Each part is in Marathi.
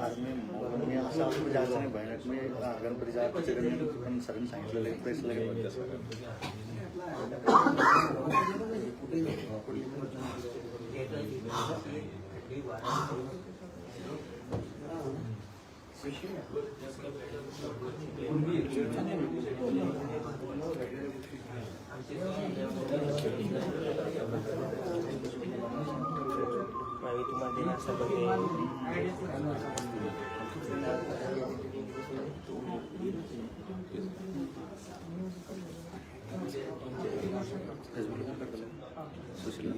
आज मी मी असं असं जायचं नाही भयानक मी अं, गणपतीच्या आरतीच्या वेळी पण सरांनी सांगितलेलं आहे प्रेसला घेऊन जायचं. फेसबुकला पण टाकलं. Social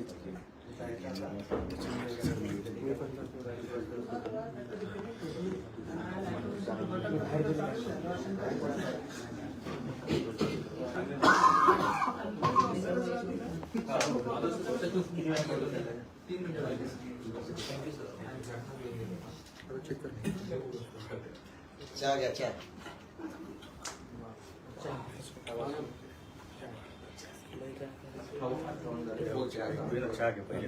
media. चहा घ्या चहा घे पहिले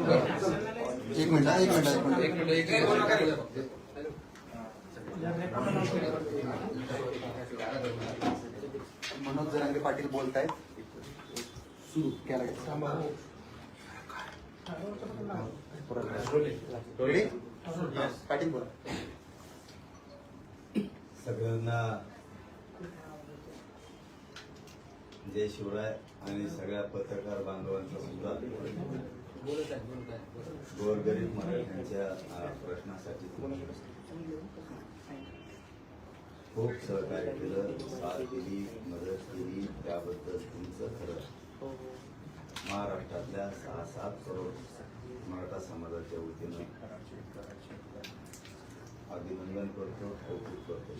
एक मिनिट हा, एक मिनिट एक मिनिट मनोज जरांगे पाटील बोलतायत सुरू Ready? पाटील बोला सगळ्यांना जय शिवराय आणि सगळ्या पत्रकार बांधवांचा सुद्धा गोरगरीब मराठ्यांच्या प्रश्नासाठी खूप सहकार्य केलं. साथ केली मदत केली. त्याबद्दल तुमचं खरं महाराष्ट्रातल्या सहा सात करोड मराठा समाजाच्या वतीनं अभिनंदन करतो कौतुक करतो.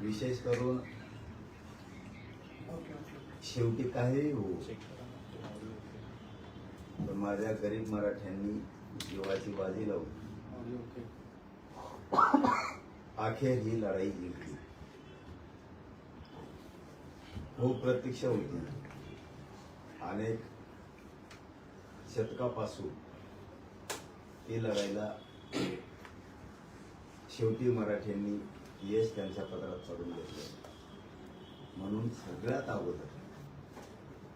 विशेष करून शेवटी काही हो पण माझ्या गरीब मराठ्यांनी जीवाची बाजी लावली. अखेर ही लढाई जिंकली. खूप प्रतीक्षा होती अनेक शतकापासून ती लढायला शेवटी मराठ्यांनी यश त्यांच्या पदरात चढून घेतलं. म्हणून सगळ्यात अगोदर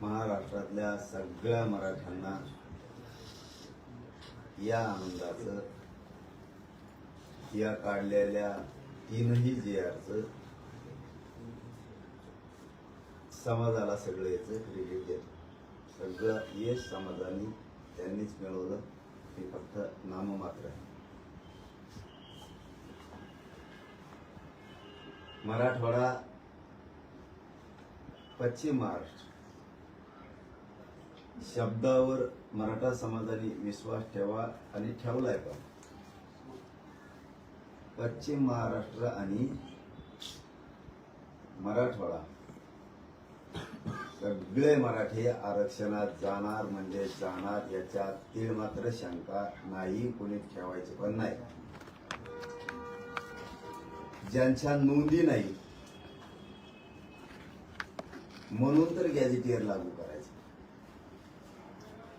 महाराष्ट्रातल्या सगळ्या मराठ्यांना या आनंदाचं या काढलेल्या तीनही जे समाजाला सगळं याचं क्रेडिट देतो. सगळं यश समाजाने त्यांनीच मिळवलं. हे फक्त नाममात्र आहे. मराठवाडा पश्चिम महाराष्ट्र. शब्दावर मराठा समाजाने विश्वास ठेवा आणि ठेवलाय पण. पश्चिम महाराष्ट्र आणि मराठवाडा सगळे मराठी आरक्षणात जाणार म्हणजे जाणार याच्यात तीळ मात्र शंका नाही कोणी ठेवायची पण नाही. ज्यांच्या नोंदी नाही म्हणून तर गॅजेटियर लागू करायचं.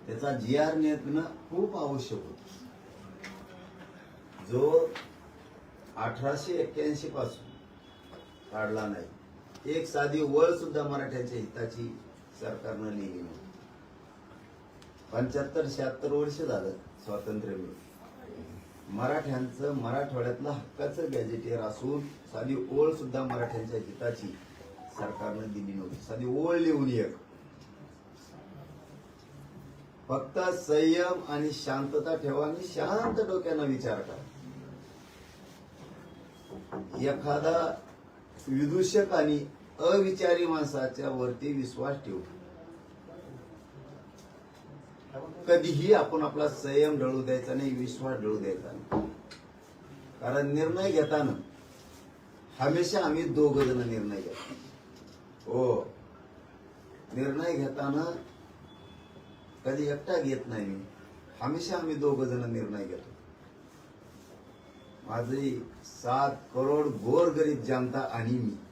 त्याचा जी आर नियंत्रण खूप आवश्यक होत. जो अठराशे एक्क्याऐंशी पासून काढला नाही एक साधी वळ सुद्धा मराठ्यांच्या हिताची सरकारनं लिहिली नाही. पंच्याहत्तर शहात्तर वर्ष झालं स्वातंत्र्य मिळून. मराठ्यांचं मराठवाड्यातलं हक्काचं गॅजेटियर असून साधी ओळ सुद्धा मराठ्यांच्या हिताची सरकारनं दिली नव्हती. साधी ओळ लिहून एक. फक्त संयम आणि शांतता ठेवा आणि शांत डोक्यानं विचार करा. एखादा विदूषक आणि अविचारी माणसाच्या वरती विश्वास ठेवू. कधीही आपण आपला संयम ढळू द्यायचा नाही विश्वास ढळू द्यायचा नाही. कारण निर्णय घेताना हमेशा आम्ही दोघ जण निर्णय घेतो. हो. निर्णय घेताना कधी एकटा घेत नाही. मी हमेशा आम्ही दोघ जण निर्णय घेतो. माझी सात करोड गोरगरीब जनता आणि मी.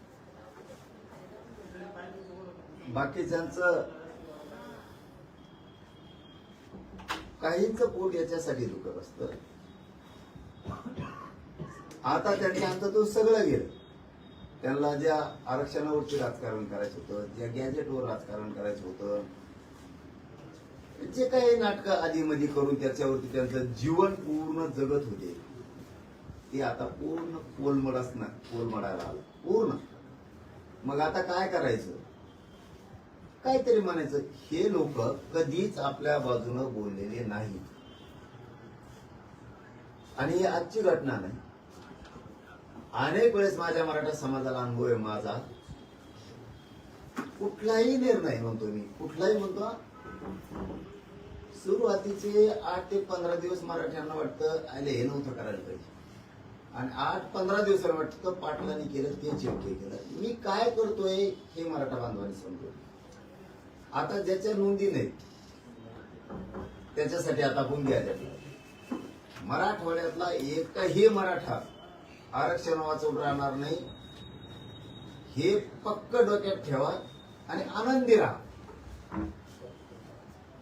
बाकीच्यांचं काहींच पोट याच्यासाठी दुखत असत. आता त्यांच्या हातातून सगळं गेलं त्यांना ज्या आरक्षणावरती राजकारण करायचं होतं ज्या गॅजेटवर राजकारण करायचं होतं जे काही नाटकं आधीमध्ये करून त्याच्यावरती त्यांचं जीवन पूर्ण जगत होते ते आता पूर्ण कोलमड असणार कोलमडायला आलं. पूर्ण. मग आता काय करायचं? काहीतरी म्हणायचं हे लोक कधीच आपल्या बाजूनं बोललेले नाही आणि ही आजची घटना नाही. अनेक वेळेस माझ्या मराठा समाजाला अनुभव आहे माझा. कुठलाही निर्णय म्हणतो मी कुठलाही म्हणतो सुरुवातीचे आठ ते पंधरा दिवस मराठ्यांना वाटतं आले हे नव्हतं करायला पाहिजे. आणि आठ पंधरा दिवसाला वाटतं पाटलांनी केलं ते योग्य केलं. मी काय करतोय हे मराठा बांधवांनी समजवलं. आता ज्याच्या नोंदी नाही त्याच्यासाठी आता आपण घ्यायला मराठवाड्यातला एकही मराठा आरक्षण वाचून राहणार नाही. हे पक्क डोक्यात ठेवा आणि आनंदी राहा.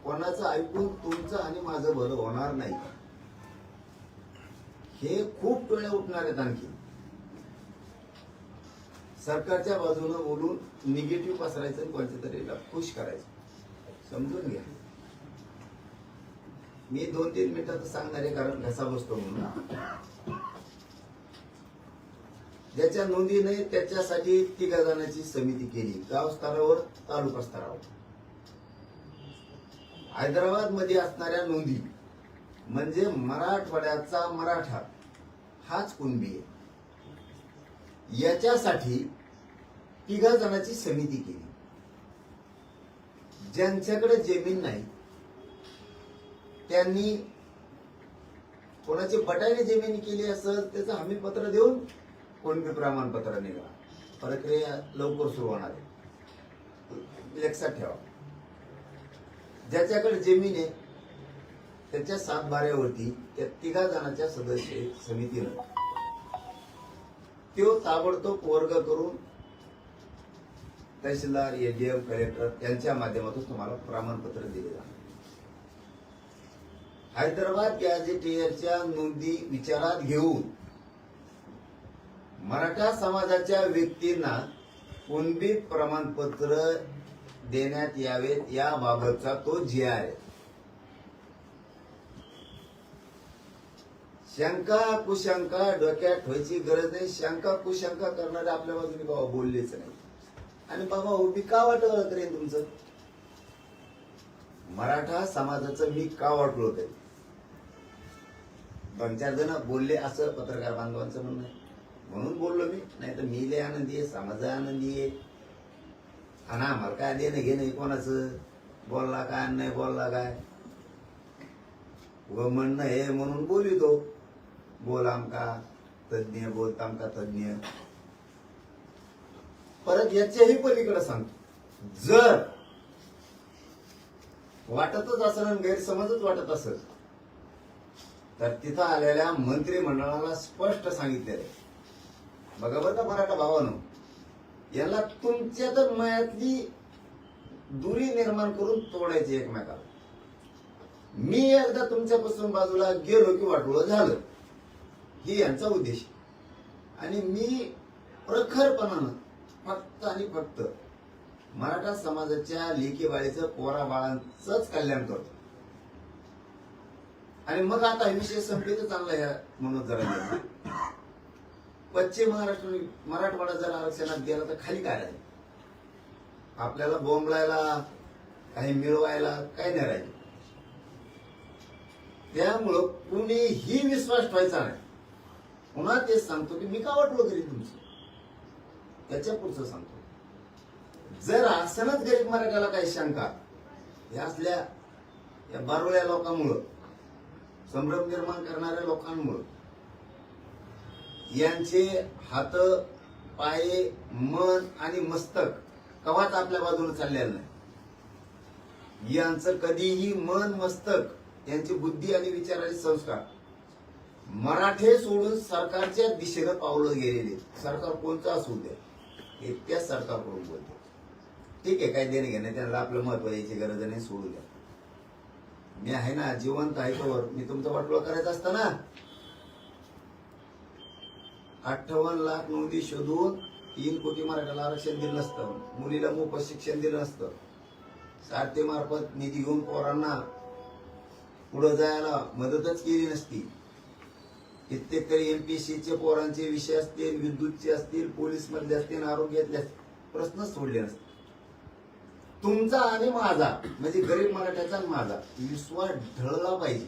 कोणाचं ऐकून तुमचं आणि माझं भलं होणार नाही. हे खूप टोळ्या उठणार आहेत आणखी. सरकारच्या बाजूनं बोलून निगेटिव्ह पसरायचं आणि कोणत्या तरीला खुश करायचं. समजून घ्या. मी दोन तीन मिनिटात सांगणार आहे कारण घसा बसतो म्हणून. ज्याच्या नोंदीने त्याच्यासाठी तिघा जणांची समिती केली. गाव स्तरावर तालुका स्तरावर. हैदराबादमध्ये असणाऱ्या नोंदी म्हणजे मराठवाड्याचा मराठा हाच कुणबी आहे? याच्यासाठी तिघा जणांची समिती केली. ज्यांच्याकडे जमीन नाही त्यांनी कोणाची बटाने जमीन केली असेल त्याचं हमी पत्र देऊन कोणते प्रमाणपत्र निघा प्रक्रिया लवकर सुरू होणार आहे. लक्षात ठेवा. ज्याच्याकडे जमीन आहे त्याच्या सातबाऱ्यावरती त्या तिघा जणांच्या सदस्य समितीनं तो ताबडतोब वर्ग करून तहसीलदार एडीएम कलेक्टर यांच्या माध्यमातून तुम्हाला प्रमाणपत्र दिले जाणार. हैदराबाद गॅझेटियरच्या नोंदी विचारात घेऊन मराठा समाजाच्या व्यक्तींना कुणबी प्रमाणपत्र देण्यात यावेत याबाबतचा तो जी आहे. शंका कुशंका डोक्यात ठेवायची गरज नाही. शंका कुशंका करणारे आपल्या बाजूने बाबा बोललेच नाही. आणि बाबा उभी का वाटवलं करेन तुमचं? मराठा समाजाचं मी का वाटलो तरी दोन चार जण बोलले असं पत्रकार बांधवांचं म्हणणं म्हणून बोललो मी. नाही तर मी लय आनंदी आहे समाज आनंदी आहे. आणि आम्हाला काय देणं घेणं कोणाचं? बोलला काय नाही बोलला काय? व म्हणणं हे म्हणून बोलितो बोल आमका तज्ञ बोलत आमका तज्ञ. परत याच्याही पलीकडे सांगतो. जर वाटतच असं आणि गैरसमजच वाटत असेल तर तिथं आलेल्या मंत्रिमंडळाला स्पष्ट सांगितलेलं बघा बरं का मराठा भावानं याला तुमच्या तर मयातली दुरी निर्माण करून तोडायची एकमेकाला. मी एकदा तुमच्यापासून बाजूला गेलो की वाटोळं झालं. ही यांचा उद्देश आणि मी प्रखरपणानं फक्त आणि फक्त मराठा समाजाच्या लेकी बाळीचं पोरा बाळांचंच कल्याण करतो. आणि मग आता हे विषय संपले तर चांगला ह्या म्हणून जरा पश्चिम महाराष्ट्र मराठवाडा जर आरक्षणात गेला तर खाली काय राहील? आपल्याला बोंबलायला काही मिळवायला काही नाही राहील. त्यामुळं कुणीही विश्वास ठेवायचा नाही. पुन्हा तेच सांगतो की मी का वाटलो गरीब तुमचं? त्याच्या पुढचं सांगतो. जर असनच गरीब मराठ्याला काही शंका या असल्या या बारोळ्या लोकांमुळं संभ्रम निर्माण करणाऱ्या लोकांमुळं यांचे हात पाये मन आणि मस्तक कवाच आपल्या बाजूने चाललेलं नाही. यांचं कधीही मन मस्तक यांची बुद्धी आणि विचाराचे संस्कार मराठे सोडून सरकारच्या दिशेनं पावलं गेलेले सरकार कोणतं असू द्या हे त्या सरकारकडून बोलते ठीक आहे काय देणं घेणं त्यांना आपलं महत्त्व यायची गरज नाही सोडू द्या. मी आहे ना जिवंत आहे तोवर. मी तुमचं वाटोळं करायचं असतं ना. अठ्ठावन्न लाख नोंदी शोधून तीन कोटी मराठ्याला आरक्षण दिलं नसतं. मुलीला मोफत शिक्षण दिलं नसतं. सारथीमार्फत निधी घेऊन पोरांना पुढं जायला मदतच केली नसती. कित्येक तरी एमपीसीचे पोरांचे विषय असतील विद्युतचे असतील पोलीस मधले असतील आरोग्यातले असतील प्रश्नच सोडले नसते तुमचा आणि माझा म्हणजे गरीब मराठ्याचा माझा विश्वास ढळला पाहिजे.